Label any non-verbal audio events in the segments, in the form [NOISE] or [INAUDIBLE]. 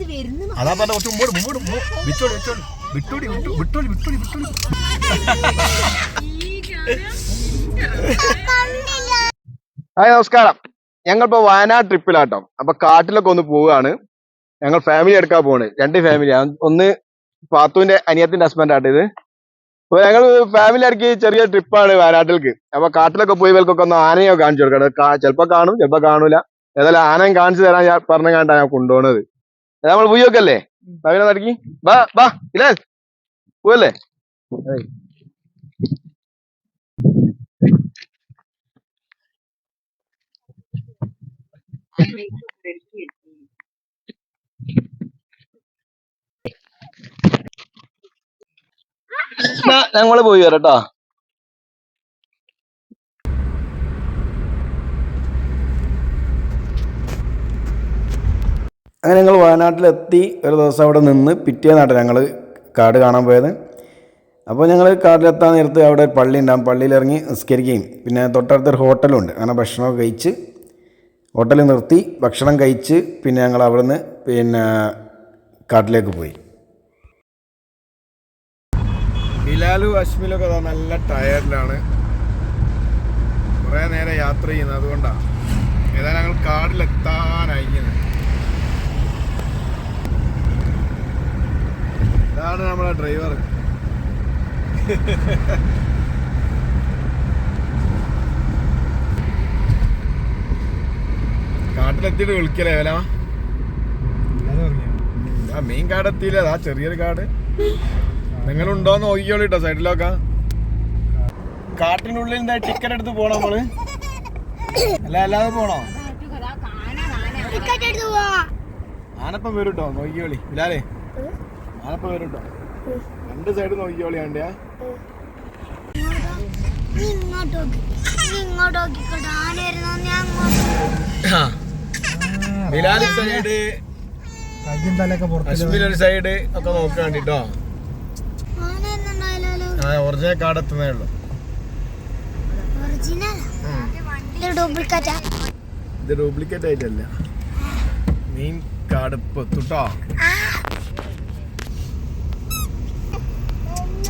ഇത് വരുന്നു അതാ പറഞ്ഞ കുറച്ച് മുമ്പോട്ട് മുമ്പോട്ട് മു- വിട്ടോളി വിട്ടോളി. വിട്ടോടി വിട്ടു വിട്ടോളി വിട്ടോളി വിട്ടോളി. ഹായ് നമസ്കാരം. ഞങ്ങൾ ഞങ്ങളിപ്പോ വയനാട് ട്രിപ്പിലാട്ടോ. അപ്പൊ കാട്ടിലൊക്കെ ഒന്ന് പോവുകയാണ്. ഞങ്ങൾ ഫാമിലി എടുക്കാൻ പോണ് രണ്ട് ഫാമിലി ഒന്ന് പാത്തുവിന്റെ അനിയത്തിന്റെ ഹസ്ബൻഡ് ആട്ടോ ഇത്. അപ്പൊ ഞങ്ങൾ ഫാമിലി ഇടയ്ക്ക് ചെറിയ ട്രിപ്പാണ് വയനാട്ടിലേക്ക്. അപ്പൊ കാട്ടിലൊക്കെ പോയി ഇവർക്കൊക്കെ ഒന്ന് ആനയോ കാണിച്ചു കൊടുക്കണം. ചിലപ്പോ കാണും ചിലപ്പോ കാണൂല. ഏതായാലും ആനയും കാണിച്ചു തരാൻ ഞാൻ പറഞ്ഞു കണ്ടാ ഞാൻ കൊണ്ടുപോണത്. നമ്മൾ പോയൊക്കെ നവീന നടക്കി ബാ ബാ ഇല്ലേ പോവല്ലേ? ഞങ്ങൾ പോയി വരട്ടോ അങ്ങനെ ഞങ്ങൾ വയനാട്ടിലെത്തി ഒരു ദിവസം അവിടെ നിന്ന് പിറ്റേന്നാട്ടോ ഞങ്ങൾ കാട് കാണാൻ പോയത്. അപ്പോൾ ഞങ്ങൾ കാട്ടിലെത്താൻ നേരത്ത് അവിടെ പള്ളി ഉണ്ടാകും പള്ളിയിൽ ഇറങ്ങി നിസ്കരിക്കുകയും. പിന്നെ തൊട്ടടുത്തൊരു ഹോട്ടലും ഉണ്ട് അങ്ങനെ ഭക്ഷണമൊക്കെ കഴിച്ച് ഹോട്ടലിൽ നിർത്തി ഭക്ഷണം കഴിച്ച് പിന്നെ ഞങ്ങൾ അവിടുന്ന് പിന്നെ കാട്ടിലേക്ക് പോയി. ബിലാലും അശ്മിലൊക്കെ നല്ല ടയർഡിലാണ് കുറേ നേരം യാത്ര ചെയ്യുന്നത്. അതുകൊണ്ടാണ് ഏതായാലും ഞങ്ങൾ കാടിലെത്താനായിരിക്കുന്നത് ഇതാണ് നമ്മളെ ഡ്രൈവർ കാട്ടിലെത്തിയിട്ട് വിളിക്കലേ വേല ആ മെയിൻ കാട് എത്തിയില്ല അതാ ചെറിയൊരു കാട്. നിങ്ങളുണ്ടോന്ന് നോക്കിക്കോളൂ കേട്ടോ സൈഡിലൊക്കെ. കാട്ടിനുള്ളിൽ എന്താ ടിക്കറ്റ് എടുത്ത് പോണോ നമ്മൾ? അല്ല അല്ലാതെ പോണോ? ആനപ്പം വരും കേട്ടോ നോക്കിക്കോളി. ഇല്ലാലേ. ആനപ്പം വരും കേട്ടോ രണ്ട് സൈഡ് നോക്കിക്കോളി ഇങ്ങോട്ട് ഇങ്ങോട്ട് നോക്കിക്കോട്ടെ ആന വരുന്നോ ഞാൻ അങ്ങോട്ട് ബിലാലി സൈഡ് ഒരു സൈഡ് ഒക്കെ നോക്കാണ്ടിട്ടോ ആ ഒറിജിനൽ കാർഡ് എത്തുന്നേ ഉള്ളൂ. ഇത് ഡ്യൂപ്ലിക്കേറ്റാ ഇത് ഡ്യൂപ്ലിക്കേറ്റ് ആയിട്ടല്ല. മെയിൻ കാർഡ് ഇപ്പൊ എത്തുട്ടോ.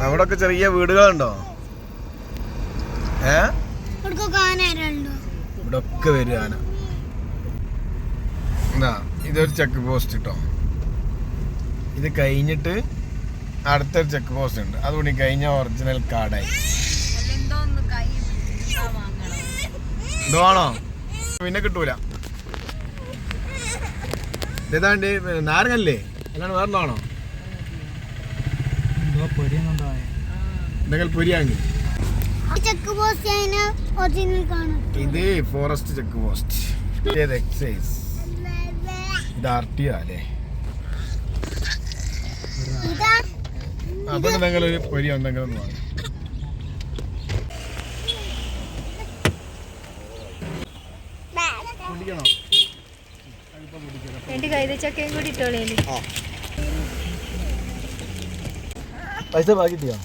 അവിടെ ഒക്കെ ചെറിയ വീടുകളുണ്ടോ? ഏ? വരുവാന ഇവിടെ ഒക്കെ വരും ആന. എന്താ ഇതൊരു ചെക്ക് പോസ്റ്റ് കേട്ടോ ഇത് കഴിഞ്ഞിട്ട് അടുത്തൊരു ചെക്ക് പോസ്റ്റ് ഉണ്ട്. അതുകൊണ്ട് കഴിഞ്ഞ ഒറിജിനൽ കാർഡായി ഇതാണോ പിന്നെ കിട്ടൂല. ഇതാണ്ട് നാരങ്ങല്ലേ? അല്ലാണ്ട് വേറെന്താണോ എന്തെങ്കിലും പൊരിയാങ്കി ചെക്ക് പോസ്റ്റ് അതിന് ഒറിജിനൽ കാണും ഇത് ഫോറസ്റ്റ് ചെക്ക് പോസ്റ്റ്. ഇത് എക്സൈസ് ഇത് ആർ ടി അല്ലേ? ഇതാ. അപ്പൊ നിങ്ങൾ ഒരു പൊരി എന്തെങ്കിലും വാങ്ങും. കുടിക്കണോ എന്റെ കൈത ചക്കയും കൂടി ഇട്ടോളേൽ പൈസ ബാക്കി കിട്ടിയോ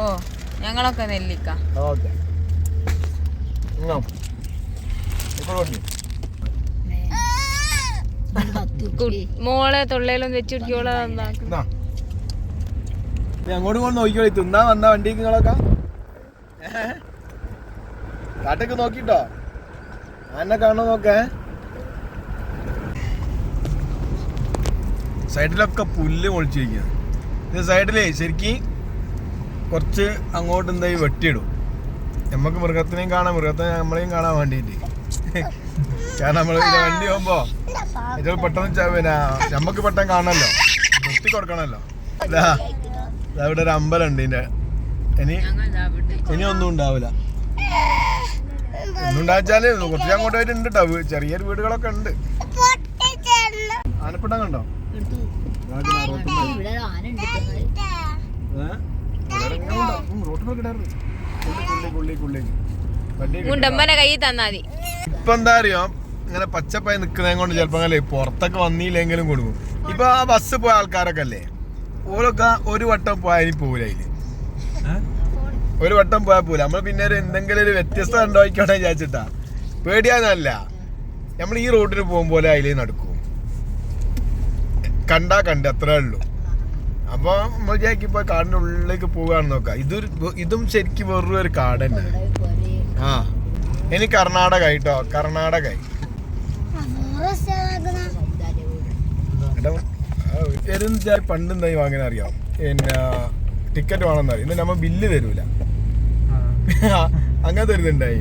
ഓ ഞങ്ങളൊക്കെ നെല്ലിക്ക. ഓക്കെ. മോളെ തൊള്ളയിലും വെച്ച് അങ്ങോട്ട് കൊണ്ട് നോക്കിക്കോളി. തിന്നാ വന്ന വണ്ടിക്ക് നിങ്ങളൊക്കെ. കാട്ടൊക്കെ നോക്കിട്ടോ? എന്നെ കാണോ നോക്കേ. സൈഡിലൊക്കെ പുല്ല് മുളിച്ചിരിക്കുക ഇത് സൈഡിലേ ശരിക്കും കുറച്ച് അങ്ങോട്ട് എന്തായി വെട്ടിയിടും. നമുക്ക് മൃഗത്തിനെയും കാണാം മൃഗത്തിനെ നമ്മളെയും കാണാൻ വേണ്ടിയിട്ട്. കാരണം നമ്മൾ വണ്ടി പോകുമ്പോ ഇത് പെട്ടെന്ന് പിന്നെ നമുക്ക് പെട്ടെന്ന് കാണണല്ലോ. വെട്ടി കൊടുക്കണല്ലോ. ഇവിടെ ഒരു അമ്പലം ഉണ്ട് ഇതിന്റെ. ഇനി ഇനി ഒന്നും ഉണ്ടാവില്ല. ഒന്നും ഉണ്ടാച്ചാൽ കുറച്ച് അങ്ങോട്ട് പോയിട്ടുണ്ട് കേട്ടോ ചെറിയൊരു വീടുകളൊക്കെ ഉണ്ട്. ആനപ്പിട്ടം കണ്ടോ? മുണ്ടമ്മനെ കൈ തന്നാതി ഇപ്പൊ എന്താ അറിയോ? ഇങ്ങനെ പച്ചപ്പായി നിക്കുന്നതും കൊണ്ട് ചിലപ്പോ പുറത്തൊക്കെ വന്നില്ലെങ്കിലും കൊടുക്കും. ഇപ്പൊ ആ ബസ് പോയ ആൾക്കാരൊക്കെ അല്ലേ? ഓരൊക്കെ ഒരു വട്ടം പോയാലും പോവില്ല അതിൽ. ഒരു വട്ടം പോയാൽ പോല. നമ്മൾ പിന്നെ ഒരു എന്തെങ്കിലും ഒരു വ്യത്യസ്തത ഉണ്ടായിക്കോട്ടെ വിചാരിച്ചിട്ടാ. പേടിയാന്നല്ല. നമ്മൾ ഈ റോഡിന് പോകുമ്പോലെ അതിലേ നടക്കും. കണ്ടാ കണ്ട് അത്രേ ഉള്ളൂ. അപ്പൊ നമ്മൾ വിചാരിക്കും ഇപ്പൊ കാടിന്റെ ഉള്ളിലേക്ക് പോവുകയാണെന്ന് നോക്കാം. ഇതൊരു ഇതും ശരിക്കും വെറും ഒരു കാട് തന്നെ ആ. ഇനി കർണാടക ആയിട്ടോ കർണാടക. പണ്ട് എന്തായി വാങ്ങാൻ അറിയാം പിന്നെ ടിക്കറ്റ് വേണമെന്നറിയാം ഇന്ന് നമ്മൾ ബില്ല് തരൂല. [LAUGHS] അങ്ങനത്തെ ഒരു ഇതുണ്ടായി.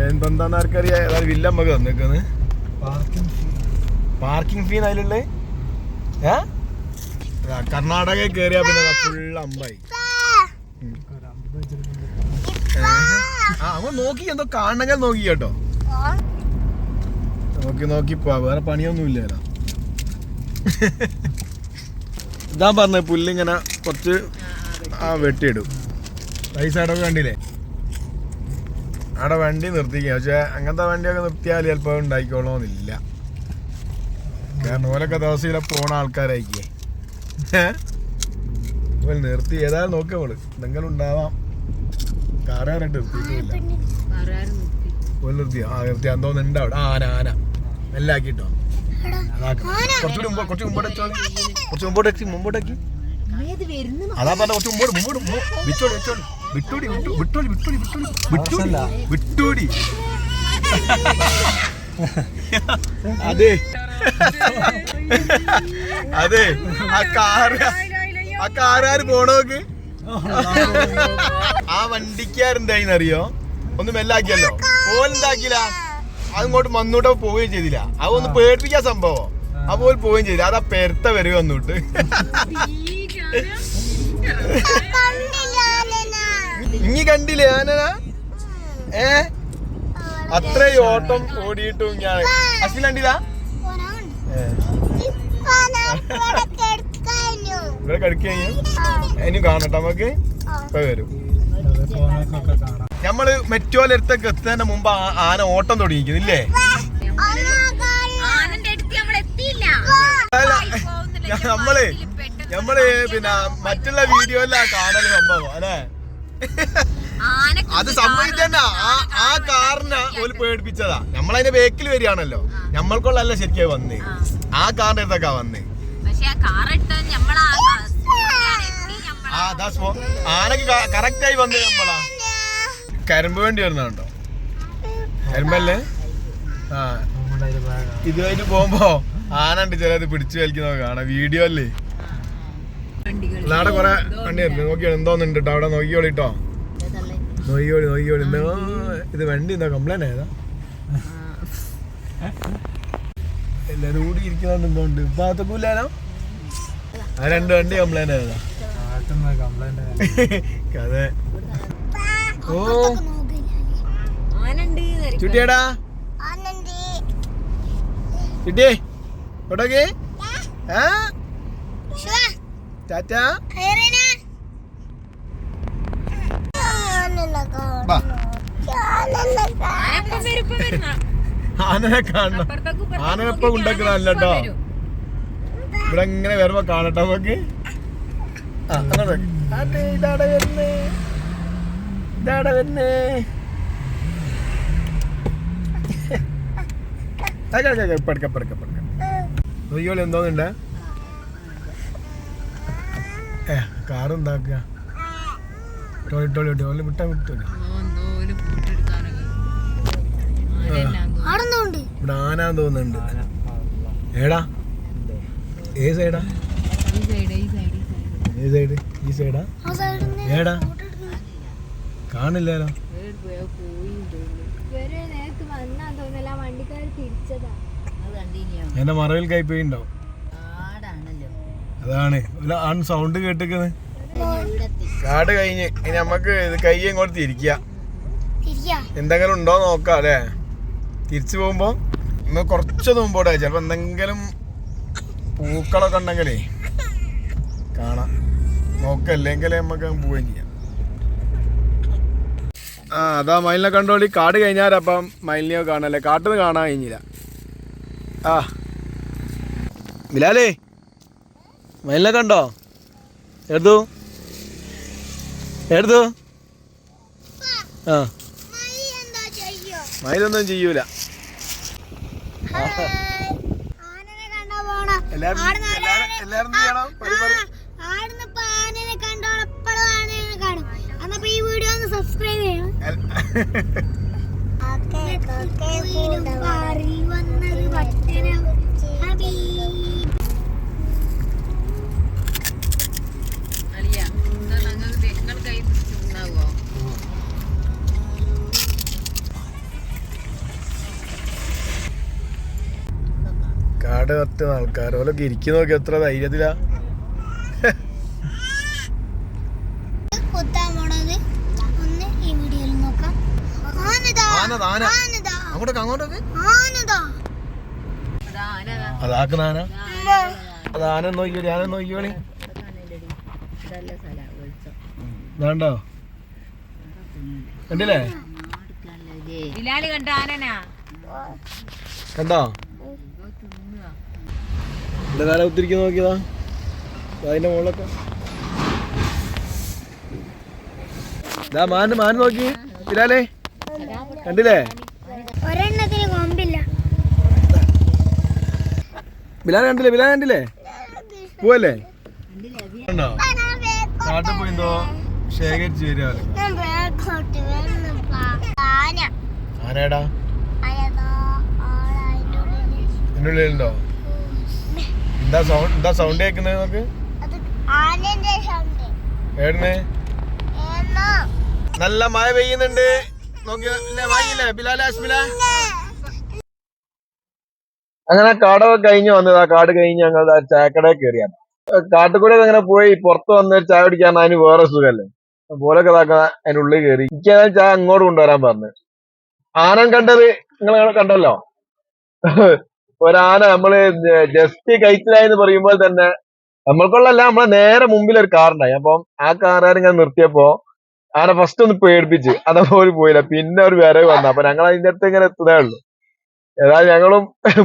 ആർക്കറിയാ ആർക്കറിയാം. ഏതായാലും ബില്ല് നമുക്ക് തന്നേക്കുന്നത് പാർക്കിംഗ് ഫീ അതിലുള്ളേ? ഏ? ആ, കർണാടകയിൽ കയറിയാ പിന്നെ ഫുൾ അമ്പായി? ആ നോക്കി എന്തോ കാണണമെങ്കിൽ നോക്കി കേട്ടോ. നോക്കി നോക്കി പോവാ. വേറെ പണിയൊന്നും ഇല്ലല്ലോ. [LAUGHS] ഇതാ പറഞ്ഞ പുല്ലിങ്ങനെ കുറച്ച് ആ വെട്ടിയിടും. പൈസ അടവ് കണ്ടില്ലേ? അവിടെ വണ്ടി നിർത്തിക്കുക പക്ഷെ അങ്ങനത്തെ വണ്ടിയൊക്കെ നിർത്തിയാൽ ചിലപ്പോൾ ഉണ്ടായിക്കോളണമെന്നില്ല കാരണം ഓലൊക്കെ ദിവസം പോണ ആൾക്കാരായിരിക്കേ. ഓൽ നിർത്തി. ഏതായാലും നോക്കുക നമ്മൾ എന്തെങ്കിലും ഉണ്ടാവാം. കാറുകാരായിട്ട് നിർത്തിയിട്ടില്ല. ഓൽ നിർത്തി. ആ നിർത്തി. എന്തോന്ന് ഉണ്ട് അവിടെ. ആന ആന. എല്ലാം ആക്കിട്ടോ കുറച്ചുകൂടി മുമ്പ് കുറച്ച് മുമ്പോട്ട് കുറച്ച് മുമ്പോട്ട് മുമ്പോട്ടേക്ക് അതാ പറഞ്ഞ കുറച്ച് മുമ്പോട്ട് മുമ്പോട്ട് വെച്ചോളൂ വിട്ടോടി വിട്ടോടി വിട്ടോടി വിട്ടോടി. വിട്ടോടി അതെ. അതെ. ആ കാറ് ആ കാറാര് പോണോക്ക് ആ വണ്ടിക്കാരെന്തായിന്നറിയോ ഒന്ന് മെല്ലാക്കിയല്ലോ. ഓലെന്താക്കില്ല അതിങ്ങോട്ട് മന്നൂട്ട പോവുകയും ചെയ്തില്ല. അത് ഒന്ന് പേടിപ്പിക്കാൻ സംഭവം. അപ്പോൾ പോവുകയും ചെയ്തില്ല. അതാ പെരുത്ത വരുക വന്നിട്ട്. ഇനി കണ്ടില്ലേ ആനന? ഏ? അത്രയും ഓട്ടം ഓടിയിട്ടും ഞാൻ അശ്വിൻ കണ്ടില്ല? ഏ, ഇവിടെ കടിക്കുക ഇനി കാണട്ടെ നമുക്ക്. ഇപ്പൊ വരും. നമ്മൾ മെറ്റോലടുത്തൊക്കെ എത്തുന്നതിന് മുമ്പ് ആന ഓട്ടം തുടങ്ങിക്കുന്നില്ലേ നമ്മൾ നമ്മൾ പിന്നെ മറ്റുള്ള വീഡിയോയിലാ കാണൽ സംഭവം അല്ലേ? അത് സംഭവിച്ചന്നെ. ആ ആ കാറിനെ ഓൽ പേടിപ്പിച്ചതാ. നമ്മളതിന്റെ ബേക്കിൽ വരികയാണല്ലോ. നമ്മൾക്കുള്ളല്ല ശരിക്കും വന്ന്. ആ. കാറിന്റെ അടുത്തൊക്കെ വന്ന്. ആനക്ക് കറക്റ്റ് ആയി നമ്മളാ. കരിമ്പ് വേണ്ടി വരുന്നുണ്ടോ? കരിമ്പല്ലേ? ആ. ഇതുമായിട്ട് പോകുമ്പോ ആന ഉണ്ട് ചിലത് പിടിച്ചു വലിക്കുന്നൊക്കെ കാണാം. വീഡിയോ അല്ലേ? നാടെ കൊറേ വണ്ടി വരുന്നു നോക്കിയോളി എന്തോന്നുണ്ട് കേട്ടോ അവിടെ നോക്കിയോളി കേട്ടോ നോക്കിയോളി നോക്കിയോളി. എന്തോ ഇത് വണ്ടി എന്താ കംപ്ലൈന്റ് ആയതാ എല്ലാരും കൂടി ഇരിക്കുന്നുണ്ട് എന്തോണ്ട്? ഭാഗത്തേക്കൂലാനോ ആ രണ്ട് വണ്ടി കംപ്ലൈന്റ് ആയതാ കഥ. ഓ. ചുട്ടിയടാ. ചുട്ടിയേ കൊടകെ ആ? ടാറ്റാ. ആനനെ കാണണം. ആന എപ്പോ ഉണ്ടാക്കുന്നതല്ല കേട്ടോ ഇവിടെ ഇങ്ങനെ വരുമ്പോ കാണട്ടെ നമുക്ക്. ഇതാടെ വരുന്നേ വരുന്നേ എന്തോന്നുണ്ട്? ഏ കാറ് എന്താക്കുക? ടോളി ടോളി ടോളി വിട്ടാ. ആടുന്നുണ്ട് ഇവിടെ ആനാന്ന് തോന്നുന്നുണ്ട്. ഏടാ? ഏ സൈഡാ? ഈ സൈഡ് ഈ സൈഡ് ഈ സൈഡ്. ഏ സൈഡ്? ഈ സൈഡാ? ഏടാ? കാണില്ലല്ലോ. എന്നെ മറവിൽ വന്നാ അതാണ്. ആണ് സൗണ്ട് കേട്ടിരിക്കുന്നത് കാട് കഴിഞ്ഞ്. ഇനി നമുക്ക് ഇത് കൈ ഇങ്ങോട്ട് തിരിക്കുക എന്തെങ്കിലും ഉണ്ടോ നോക്കാം അല്ലേ? തിരിച്ചു പോകുമ്പോ നമ്മൾ കുറച്ച് മുമ്പോട്ട് ചിലപ്പോ എന്തെങ്കിലും പൂക്കളൊക്കെ ഉണ്ടെങ്കിലേ കാണാം. നോക്കല്ലെങ്കിൽ നമുക്ക് അങ്ങ് പോവുകയും ചെയ്യാം. ആ അതാ മയിലിനെ കണ്ടോളി. കാട് കഴിഞ്ഞാലപ്പം മയിലിനെയോ കാണാല്ലേ കാട്ടിൽ നിന്ന് കാണാൻ കഴിഞ്ഞില്ല. ആ. ബിലാലേ മയിലിനെ കണ്ടോ? എടുത്തു. എടുത്തു. ആ. മയിലൊന്നും ചെയ്യൂല. എല്ലാരും എന്ത് ചെയ്യണം? പരി പരി. ആടുന്ന് ഇപ്പൊ ആനനെ പിടിച്ചിട്ടുണ്ടാവോ കാട് കത്തുന്ന ആൾക്കാർ ഓലൊക്കെ ഇരിക്കുന്ന നോക്കി. എത്ര ധൈര്യത്തിലാ? അങ്ങോട്ടൊക്കെ അങ്ങോട്ടൊക്കെ. അതാക്കുന്ന ആന. നോക്കിയോളി വേണ്ടോ കണ്ടില്ലേ? കണ്ട കണ്ടോ? ഇവിടെ കാലം ഒത്തിരിക്കുന്ന നോക്കിയതാ. അതിന്റെ മുകളിലൊക്കെ. ദാ മാന് മാൻ നോക്കി. ബിലാലേ കണ്ടില്ലേ? ഒരെണ്ണത്തിന് കൊമ്പില്ല. ബിലാൽ കണ്ടില്ലേ? ബിലാൻ കണ്ടില്ലേ? പോവല്ലേ? കണ്ടോ? കാട്ടിൽ പോയിന്തോ ശേഖരിച്ച്. ആന. ആനേടാ. ഉള്ളിലുണ്ടോ? എന്താ സൗണ്ട് എന്താ സൗണ്ട് കേൾക്കുന്നത് നമുക്ക് ഏടനെ നല്ല മഴ പെയ്യുന്നുണ്ട്. നോക്കിയില്ലേ വാങ്ങിയില്ലേ? ബിലാലെ അസ്മില? അങ്ങനെ കാടൊക്കെ കഴിഞ്ഞ് വന്നത്. ആ കാട് കഴിഞ്ഞ് ഞങ്ങൾ ചായക്കടയിൽ കയറിയാണ് കാട്ടുകൂടെ അങ്ങനെ പോയി പുറത്ത് വന്ന് ചായ കുടിക്കാൻ അതിന് വേറെ സുഖല്ലേ പോലൊക്കെ ഇതാക്കാൻ ഉള്ളിൽ കയറി. എനിക്ക് ചായ അങ്ങോട്ട് കൊണ്ടുവരാൻ പറഞ്ഞു. ആന കണ്ടത് നിങ്ങൾ കണ്ടല്ലോ? ഒരാന നമ്മൾ ജസ്റ്റ് കഴിച്ചില്ലായെന്ന് പറയുമ്പോൾ തന്നെ നമ്മൾക്കുള്ളല്ല നമ്മളെ നേരെ മുമ്പിൽ ഒരു കാറുണ്ടായി അപ്പം ആ കാറുകാരൻ ഞാൻ നിർത്തിയപ്പോ ആന ഫസ്റ്റ് ഒന്ന് പേടിപ്പിച്ച് അതേപോലെ പോയില്ല. പിന്നെ ഒരു വരവ് വന്ന. അപ്പൊ ഞങ്ങൾ അതിന്റെ അടുത്ത് ഇങ്ങനെ എത്തുന്നേ ഉള്ളു. ഏതായാലും ഞങ്ങളും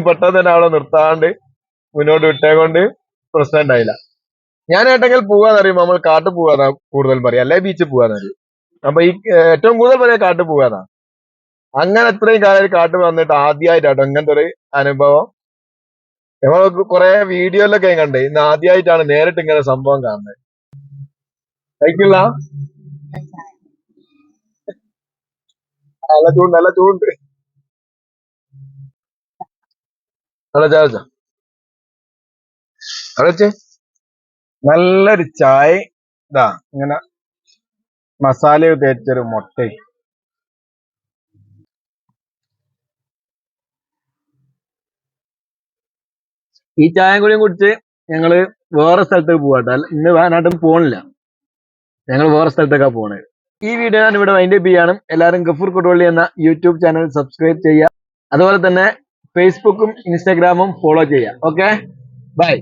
പെട്ടെന്ന് തന്നെ അവിടെ നിർത്താണ്ട് മുന്നോട്ട് വിട്ടേകൊണ്ട് പ്രശ്നം ഉണ്ടായില്ല. ഞാൻ ഏട്ടെങ്കിൽ പോവാന്ന് അറിയുമ്പോ നമ്മൾ കാട്ടു പോവാന്നാ കൂടുതൽ പറയാം. അല്ലെ ബീച്ചിൽ പോവാന്ന് അറിയും അപ്പൊ ഈ ഏറ്റവും കൂടുതൽ പറയാ കാട്ടു പോവാന്നാ. അങ്ങനെ അത്രയും കാലം കാട്ടു വന്നിട്ട് ആദ്യമായിട്ടാട്ടോ ഇങ്ങനത്തെ ഒരു അനുഭവം. നമ്മൾ കുറെ വീഡിയോയിലൊക്കെ കണ്ടേ. ഇന്ന് ആദ്യമായിട്ടാണ് നേരിട്ട് ഇങ്ങനെ സംഭവം കാണുന്നത്. കഴിക്കില്ല? നല്ല ചൂണ്ട് നല്ല ചൂണ്ട് നല്ല ചായ വെച്ചോ? നല്ലൊരു ചായ. ഇതാ ഇങ്ങനെ മസാല തേച്ചൊരു മുട്ട ഈ ചായ കൂടിയും കുടിച്ച് ഞങ്ങൾ വേറെ സ്ഥലത്തേക്ക് പോവാട്ടോ. ഇന്ന് വയനാട്ടിൽ പോണില്ല. ഞങ്ങൾ വേറെ സ്ഥലത്തേക്കാ പോണേ. ഈ വീഡിയോ ഞാൻ ഇവിടെ വൈൻഡപ്പ് ചെയ്യാണ്. എല്ലാവരും ഗഫൂർ കുട്ടുവള്ളി എന്ന യൂട്യൂബ് ചാനൽ സബ്സ്ക്രൈബ് ചെയ്യുക. അതുപോലെ തന്നെ ഫേസ്ബുക്കും ഇൻസ്റ്റാഗ്രാമും ഫോളോ ചെയ്യുക. Okay bye